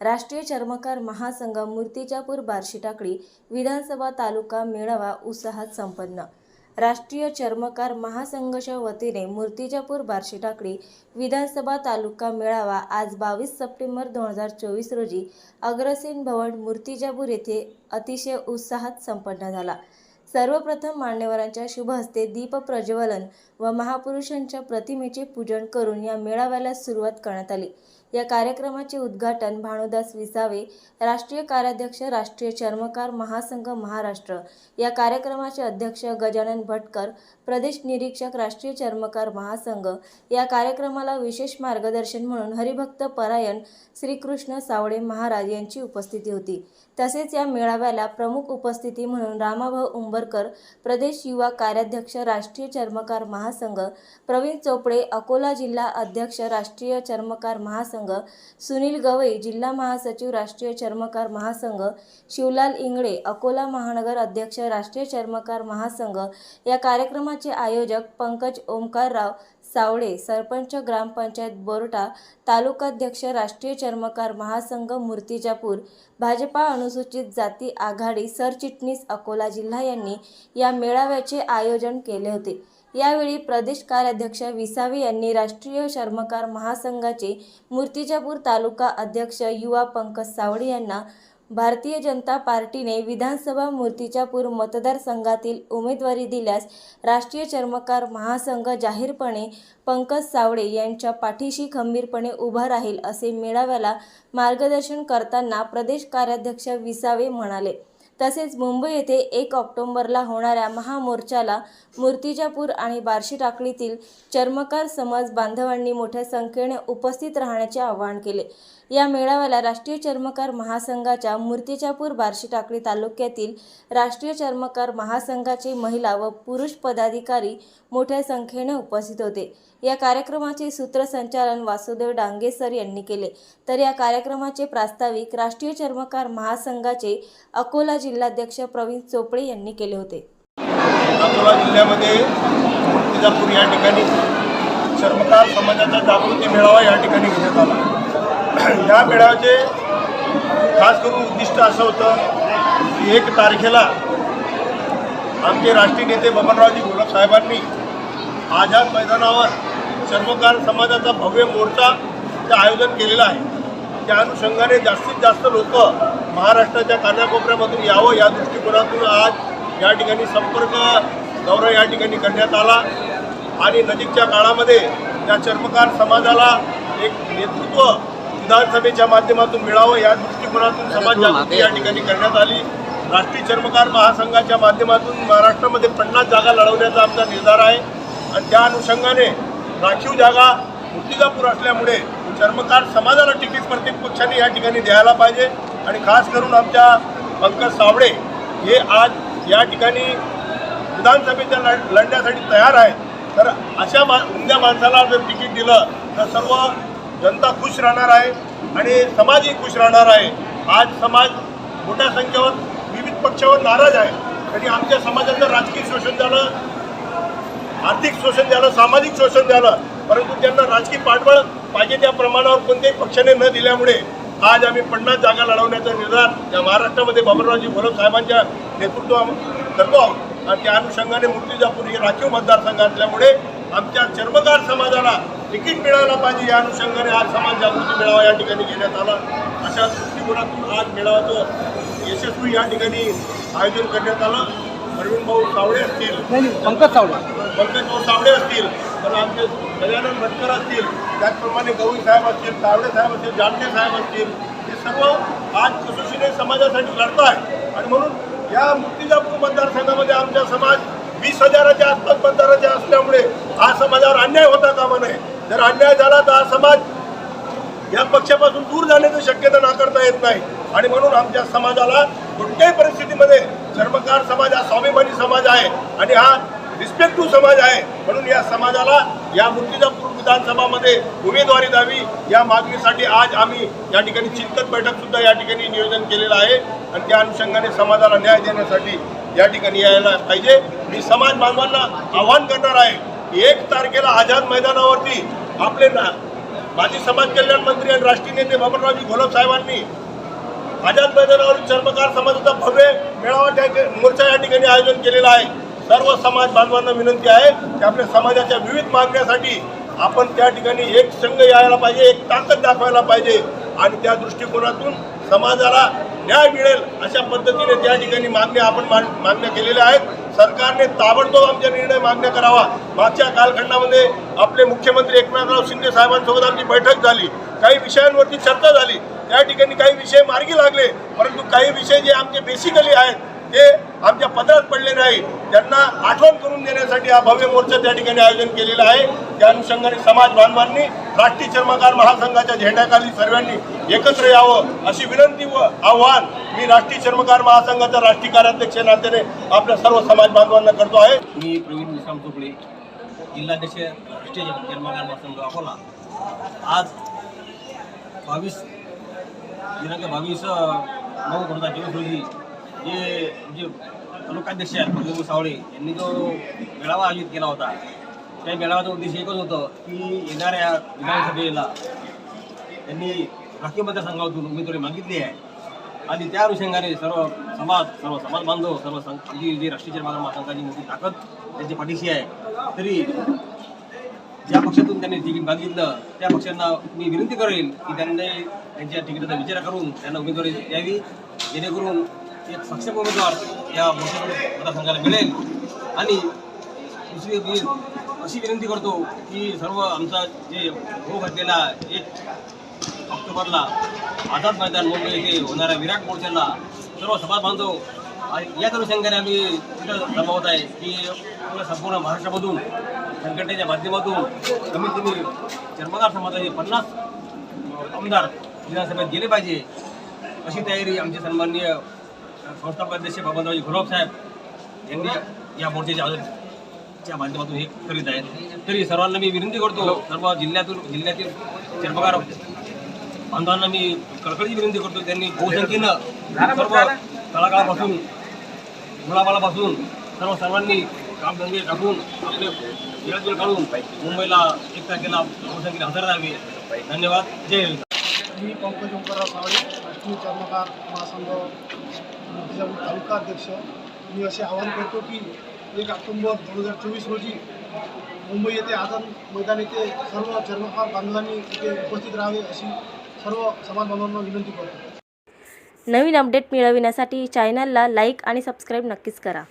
राष्ट्रीय चर्मकार महासंघ मूर्तिजापूर बार्शी टाकळी विधानसभा तालुका मेळावा उत्साहात संपन्न. राष्ट्रीय चर्मकार महासंघाच्या वतीने मूर्तिजापूर बार्शी टाकळी विधानसभा तालुका मेळावा आज बावीस सप्टेंबर दोन हजार चोवीस रोजी अग्रसेन भवन मूर्तिजापूर येथे अतिशय उत्साहात संपन्न झाला. सर्वप्रथम मान्यवरांच्या शुभ हस्ते दीप प्रज्वलन व महापुरुषांच्या प्रतिमेचे पूजन करून या मेळाव्याला सुरुवात करण्यात आली. या कार्यक्रमाचे उद्घाटन भानुदास विसावे राष्ट्रीय कार्याध्यक्ष राष्ट्रीय चर्मकार महासंघ महाराष्ट्र या कार्यक्रमाचे अध्यक्ष गजानन भटकर प्रदेश निरीक्षक राष्ट्रीय चर्मकार महासंघ या कार्यक्रमाला विशेष मार्गदर्शन म्हणून हरिभक्त परायण श्रीकृष्ण सावळे महाराज यांची उपस्थिती होती. तसेच या मेळाव्याला प्रमुख उपस्थिती म्हणून रामाभाऊ आंबरकर प्रदेश युवा कार्याध्यक्ष राष्ट्रीय चर्मकार महासंघ प्रवीण चोपडे अकोला जिल्हा अध्यक्ष राष्ट्रीय चर्मकार महासंघ सुनील गवई जिल्हा महासचिव राष्ट्रीय चर्मकार महासंघ शिवलाल इंगळे अकोला महानगर अध्यक्ष राष्ट्रीय चर्मकार महासंघ या कार्यक्रमाचे आयोजक पंकज ओमकारराव सावळे सरपंच ग्रामपंचायत बोरटा तालुकाध्यक्ष राष्ट्रीय चर्मकार महासंघ मूर्तिजापूर भाजपा अनुसूचित जाती आघाडी सरचिटणीस अकोला जिल्हा यांनी या मेळाव्याचे आयोजन केले होते. यावेळी प्रदेश कार्याध्यक्ष विसावे यांनी राष्ट्रीय चर्मकार महासंघाचे मूर्तिजापूर तालुका अध्यक्ष युवा पंकज सावळे यांना भारतीय जनता पार्टीने विधानसभा मूर्तिजापूर मतदारसंघातील उमेदवारी दिल्यास राष्ट्रीय चर्मकार महासंघ जाहीरपणे पंकज सावळे यांच्या पाठीशी खंबीरपणे उभा राहील असे मेळाव्याला मार्गदर्शन करताना प्रदेश कार्याध्यक्ष विसावे म्हणाले. तसेच मुंबई येथे एक ऑक्टोंबरला होणाऱ्या महामोर्चाला मूर्तिजापूर आणि बार्शी टाकळीतील चर्मकार समाज बांधवांनी मोठ्या संख्येने उपस्थित राहण्याचे आवाहन केले. या मेळाव्याला राष्ट्रीय चर्मकार महासंघाच्या मूर्तिजापूर बार्शी टाकळी तालुक्यातील राष्ट्रीय चर्मकार महासंघाचे महिला व पुरुष पदाधिकारी मोठ्या संख्येने उपस्थित होते. या कार्यक्रमाचे सूत्रसंचालन वासुदेव डांगे सर यांनी केले. तर या कार्यक्रमाचे प्रास्ताविक राष्ट्रीय चर्मकार महासंघाचे अकोला जिल्हाध्यक्ष प्रवीण चोपळे यांनी केले होते. अकोला जिल्ह्यामध्ये तुळजापूर या ठिकाणी चर्मकार समाजाचा जागृती मेळावा या ठिकाणी घेण्यात आला. या मेळाव्याचे खास करून उद्दिष्ट असं होतं की एक तारखेला आमचे राष्ट्रीय नेते बबनरावजी घोलप साहेबांनी आझाद मैदानावर चर्मकार समाजाचा भव्य मोर्चाचं आयोजन केलेलं आहे त्या अनुषंगाने जास्तीत जास्त लोक महाराष्ट्राच्या कानाकोपऱ्यामधून यावं या दृष्टिकोनातून आज या ठिकाणी संपर्क दौरा या ठिकाणी करण्यात आला. आणि नजीकच्या काळामध्ये या चर्मकार समाजाला एक नेतृत्व विधानसभेच्या माध्यमातून मिळावं या दृष्टिकोनातून समाज जागृती या ठिकाणी करण्यात आली. राष्ट्रीय चर्मकार महासंघाच्या माध्यमातून महाराष्ट्रामध्ये पन्नास जागा लढवण्याचा आमचा निर्धार आहे. आणि त्या अनुषंगाने राखीव जागा मूर्तिजापूर असल्यामुळे चर्मकार समाजाला तिकीट प्रत्येक पक्षाने या ठिकाणी द्यायला पाहिजे. आणि खास करून आमच्या पंकज सावळे हे आज या ठिकाणी विधानसभेच्या लढ लढण्यासाठी तयार आहे तर अशा मा उमद्या माणसाला जर तिकीट दिलं तर सर्व जनता खुश राहणार आहे आणि समाजही खुश राहणार आहे. आज समाज मोठ्या संख्येवर विविध पक्षावर नाराज आहे. आणि आमच्या समाजाचं राजकीय शोषण झालं आर्थिक शोषण झालं सामाजिक शोषण झालं परंतु त्यांना राजकीय पाठबळ पाहिजे त्या प्रमाणावर कोणत्याही पक्षाने न दिल्यामुळे आज आम्ही पन्नास जागा लढवण्याचा निर्धार या महाराष्ट्रामध्ये बाबुरावजी घोलप साहेबांच्या नेतृत्वात करतो आहोत. आणि त्या अनुषंगाने मूर्तिजापूर हे राखीव मतदारसंघ असल्यामुळे आमच्या चर्मकार समाजाला तिकीट मिळायला पाहिजे या अनुषंगाने आज समाज जागृती मेळावा या ठिकाणी घेण्यात आला. अशा दृष्टिकोनातून आज मेळाव्याचं यशस्वी या ठिकाणी आयोजन करण्यात आलं. अरविंद भाऊ सावळे असतील. नाही नाही, पंकज पंकजभाऊ सावळे असतील. तर आमचे गजानन भटकर असतील त्याचप्रमाणे गवळी साहेब असतील तावडे साहेब असतील जानके साहेब असतील हे सर्व आज कसोशीने समाजासाठी लढत आहे आणि म्हणून या मुक्तिजापूर मतदारसंघामध्ये आमचा समाज वीस हजाराच्या आसपास मतदाराच्या असल्यामुळे हा समाजावर अन्याय होता कामा नये. जर अन्याय झाला तर हा समाज या पक्षापासून दूर जाण्याची शक्यता नाकारता येत नाही. आणि म्हणून आमच्या समाजाला कोणत्याही परिस्थितीमध्ये चर्मकार समाज हा स्वाभिमानी समाज आहे. आणि हा रिस्पेक्टिव्ह समाज आहे. म्हणून या समाजाला या मूर्तिजापूर विधानसभामध्ये उमेदवारी द्यावी. या मागणीसाठी आज आम्ही या ठिकाणी चिंतन बैठक सुद्धा या ठिकाणी नियोजन केलेलं आहे. आणि त्या अनुषंगाने समाजाला न्याय देण्यासाठी या ठिकाणी यायला पाहिजे. मी समाज बांधवांना आव्हान करणार आहे एक तारखेला आझाद मैदानावरती आपले ना माजी समाज कल्याण मंत्री आणि राष्ट्रीय नेते बबनरावजी घोलप साहेबांनी आझाद मैदानावरील चर्मकार समाजाचा भव्य मेळावा त्या मोर्चा या ठिकाणी आयोजन केलेला आहे. सर्व समाज बांधवांना विनंती आहे की आपल्या समाजाच्या विविध मागण्यासाठी आपण त्या ठिकाणी एक संघ यायला पाहिजे एक ताकद दाखवायला पाहिजे आणि त्या दृष्टिकोनातून समाजाला न्याय मिळेल अशा पद्धतीने त्या ठिकाणी मागण्या आपण मान- मागण्या केलेल्या आहेत. सरकारने ताबडतोब आमच्या निर्णय मागण्या करावा. मागच्या कालखंडामध्ये आपले मुख्यमंत्री एकनाथराव शिंदे साहेबांसोबत आमची बैठक झाली. काही विषयांवरती चर्चा झाली. त्या ठिकाणी काही विषय मार्गी लागले. परंतु काही विषय जे आमचे बेसिकली आहेत जे आमच्या पदरात पडले नाही त्यांना आठवण करून देण्यासाठी हा भव्य मोर्चा त्या ठिकाणी आयोजन केलेला आहे. त्या अनुषंगाने समाज बांधवांनी राष्ट्रीय चर्मकार महासंघाच्या झेंड्याखाली सर्वांनी एकत्र यावं अशी विनंती व आव्हान मी राष्ट्रीय चर्मकार महासंघाचा राष्ट्रीय कार्याध्यक्ष नात्याने आपल्या सर्व समाज बांधवांना करतो आहे. मी प्रवीण विश्राम चोपडे जिल्हाध्यक्ष राष्ट्रीय चर्मकार महासंघ अकोला. आज बावीस दिनांक बावीस नऊ दोन हजार चोवीस रोजी म्हणजे, म्हणजे जे जे तालुकाध्यक्ष आहेत प्रभू सावळे. यांनी जो मेळावा आयोजित केला होता त्या मेळाव्याचा उद्देश एकच होतं की येणाऱ्या विधानसभेला त्यांनी राखीव मतदारसंघातून उमेदवारी मागितली आहे. आणि त्या अनुषंगाने सर्व समाज सर्व समाज बांधव सर्व संघ आमची जी राष्ट्रीय जन्मगार महासंघाची मोठी ताकद त्यांची पाठीशी आहे. तरी ज्या पक्षातून त्यांनी तिकीट मागितलं त्या पक्षांना मी विनंती करेल की त्यांनी त्यांच्या तिकिटाचा विचार करून त्यांना उमेदवारी द्यावी जेणेकरून एक सक्षम उमेदवार या मतदारसंघाला मिळेल. आणि दुसरी मी अशी विनंती करतो की सर्व आमचा जे हो घातलेला एक ऑक्टोबरला आझाद मैदान मुंबई येथे होणाऱ्या विराट मोर्चाला सर्व समाज बांधव आणि याच अनुषंगाने आम्ही तिथं जमावत आहे की संपूर्ण महाराष्ट्रामधून संघटनेच्या माध्यमातून कमीत कमी चर्मदार समाजाचे पन्नास आमदार विधानसभेत गेले पाहिजे अशी तयारी आमचे सन्माननीय संस्थापक अध्यक्ष बबनरावजी घोलप साहेब यांनी या मोर्चाच्या आयोजनच्या माध्यमातून हे करीत आहेत. तरी सर्वांना मी विनंती करतो सर्व जिल्ह्यातून जिल्ह्यातील चर्मगार बांधवांना मी कळकळीची विनंती करतो. त्यांनी बहुसंख्येनं सर्व तळागाळापासून मुलाबाळापासून सर्व सर्वांनी कामधंदे टाकून आपले वेळ काढून मुंबईला एक तारखेला बहुसंख्येने हजर राहावे. धन्यवाद. जय हिंद. मी पंकज ओंकारराव सावळे राष्ट्रीय चर्मकार महासंघ. मूर्तिजापूर तालुका अध्यक्ष मी असे आवाहन करतो की एक ऑक्टोंबर दोन हजार चोवीस रोजी मुंबई येथे आझाद मैदान येथे सर्व चर्मकार बांधवांनी इथे उपस्थित राहावे अशी सर्व समाज बांधवांना विनंती करतो. नवीन अपडेट मिळविण्यासाठी चॅनलला लाईक आणि सबस्क्राईब नक्कीच करा.